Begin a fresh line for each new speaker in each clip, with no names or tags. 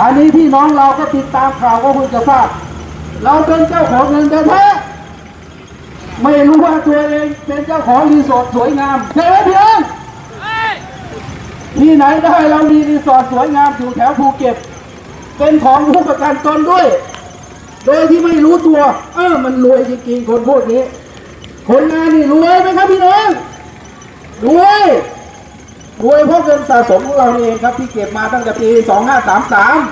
อันนี้พี่น้องเราก็ติดตามข่าวก็คงจะทราบ เราเป็นเจ้าของเงินแท้ไม่รู้ว่าตัวเองเป็นเจ้าของรีสอร์ทสวยงามใช่ไหมพี่น้องที่ไหนได้เรามีรีสอร์ทสวยงามอยู่แถวภูเก็ต เป็นของผู้ประกันตนด้วย โดยที่ไม่รู้ตัว เออมันรวยจริงๆคนพวกนี้ คนงานนี่รวยไหมครับพี่น้องรวย รวยเพราะเงินสะสมของเราเองครับที่เก็บมาตั้งแต่ปี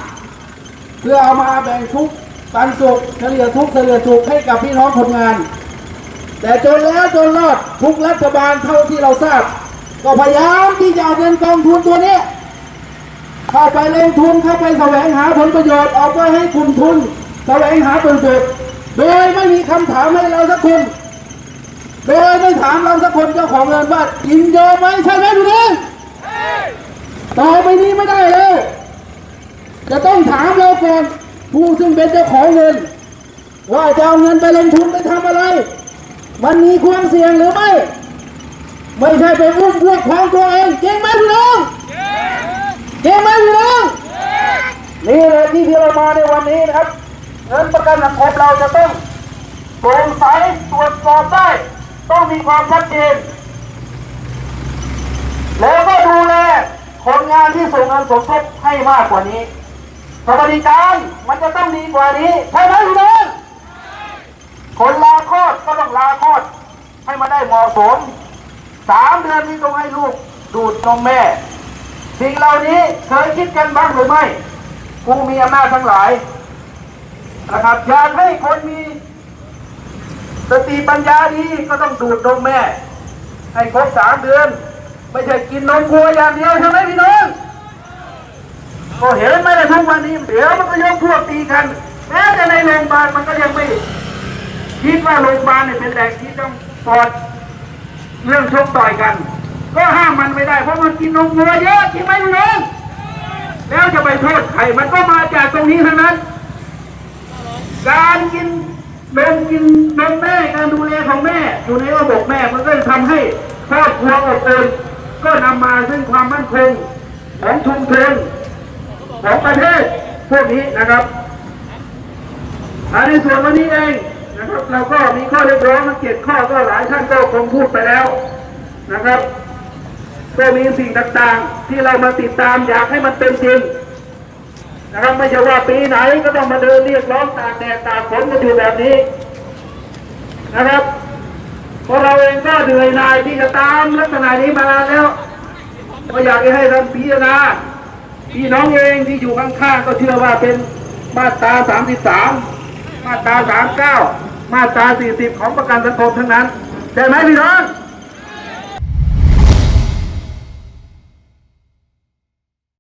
2533 เพื่อเอามาแบ่งทุกปันสุขเฉลี่ยทุกเฉลี่ยสุขให้กับพี่น้องคนงาน แต่จนแล้วจนรอดทุกรัฐบาลเท่าที่เราทราบ ก็พยายามที่จะเอาเงินกองทุนตัวนี้เข้าไปลงทุนเข้าไปแสวงหาผลประโยชน์เอาไปให้กลุ่มทุนแสวงหาผลประโยชน์โดยไม่มีคำถามให้เราสักคนโดยไม่ถามเราสักคนเจ้าของเงินว่ายินยอมไหมใช่ไหมพี่น้องต่ ไม่ได้แล้ว จะต้องถามเราก่อนผู้ซึ่งเป็นเจ้าของเงิน ว่าจะเอาเงินไปลงทุนไปทำอะไร มันมีความเสี่ยงหรือไม่ ไม่ใช่ไปอุ้มพวกของตัวเองเก่งไหมพี่น้องเก่งไหมพี่น้องนี่เลยที่ที่เรามาในวันนี้นะครับ เงินประกันสังคมเราจะต้องโปร่งใสตรวจสอบได้ ต้องมีความชัดเจนแล้วก็ดูแล คนงานที่ส่งเงินสมทบให้มากกว่านี้สวัสดิการมันจะต้องดีกว่านี้ใช่ไหมพี่น้องคนลาคลอดก็ต้องลาคลอดให้มันได้เหมาะสมสามเดือนนี้ต้องให้ลูกดูดนมแม่ สิ่งเหล่านี้เคยคิดกันบ้างหรือไม่ผู้มีอำนาจทั้งหลายนะครับอยากให้คนมีสติปัญญาดีก็ต้องดูดนมแม่ ให้ครบสามเดือน ไม่ใช่กินนมวัวอย่างเดียวใช่ไหมพี่น้องก็เห็นไหมในทุกวันนี้เดี๋ยวมันก็ยกพวกตีกันแม้แต่ในโรงพยาบาลมันก็ยังไม่คิดว่าโรงพยาบาลเนี่ยเป็นแหล่งที่ต้องปลอดเรื่องชกต่อยกัน ก็ห้ามมันไม่ได้เพราะมันกินนมวัวเยอะจริงไหมพี่น้องแล้วจะไปโทษใครมันก็มาจากตรงนี้เทั้งนั้น การกินนมกินนมแม่การดูแลของแม่ อยู่ในระบบแม่มันก็จะทำให้ครอบครัวอบอุ่น ก็นำมาซึ่งความมั่นคงของชุมชนของประเทศพวกนี้นะครับอันในส่วนวันนี้เองนะครับเราก็มีข้อเรียกร้องมาเจ็ดข้อก็หลายท่านก็คงพูดไปแล้วนะครับ ก็มีสิ่งต่างๆ ที่เรามาติดตามอยากให้มันเป็นจริงนะครับไม่ใช่ว่าปีไหนก็ต้องมาเดินเรียกร้องตากแดดตากฝนกันอยู่แบบนี้นะครับ เพราะเราเองก็เหนื่อยหน่ายที่จะตามลักษณะนี้มานานแล้วก็อยากจะให้ท่านพิจารณาพี่น้องเองที่อยู่ข้างๆก็เชื่อว่าเป็นมาตรา 33 มาตรา 39 มาตรา 40 ของประกันสังคมทั้งนั้นใช่ไหมพี่น้อง